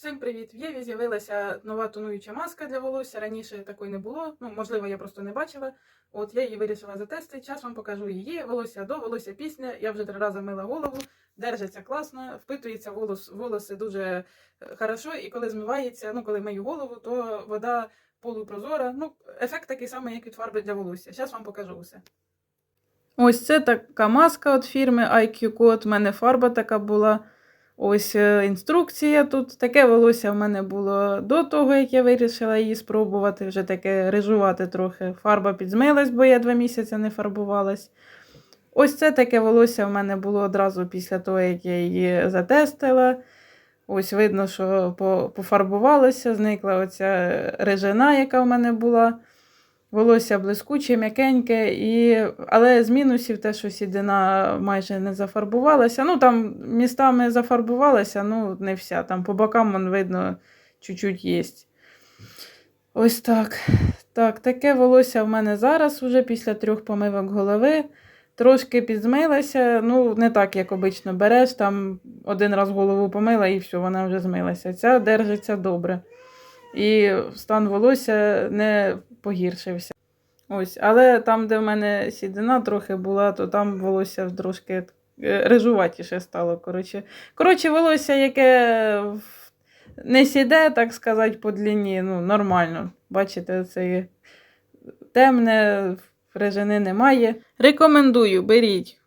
Всім привіт! В Єві з'явилася нова тонуюча маска для волосся. Раніше такої не було. Ну, можливо, я просто не бачила. От я її вирішила затестити. Час вам покажу її. Волосся до, волосся після. Я вже три рази мила голову, держиться класно, впитується волос, волоси дуже е, хорошо. І коли змивається, ну коли мию голову, то вода полупрозора. Ну, ефект такий самий, як від фарби для волосся. Зараз вам покажу усе. Ось це така маска від фірми IQ Code. У мене фарба така була. Ось е, інструкція тут. Таке волосся в мене було до того, як я вирішила її спробувати. Вже таке рижувати трохи. Фарба підзмилась, бо я два місяці не фарбувалась. Ось це таке волосся в мене було одразу після того, як я її затестила. Ось видно, що по- пофарбувалося, зникла оця рижина, яка в мене була. Волосся блискуче, м'якеньке, і... але з мінусів те, що сідина майже не зафарбувалася. Ну, там містами зафарбувалася, ну, не вся. Там по бокам вон, видно, чуть-чуть є. Ось так. Так, таке волосся в мене зараз, уже після трьох помивок голови. Трошки підзмилася, ну, не так, як обично береш, там один раз голову помила і все, вона вже змилася. Ця держиться добре. І стан волосся не погіршився. Ось, але там, де в мене сідина трохи була, то там волосся трошки е, рижуватіше стало. Коротше, коротше волосся, яке не сіде, так сказати, по длині, ну, нормально. Бачите, це темне, рижини немає. Рекомендую, беріть.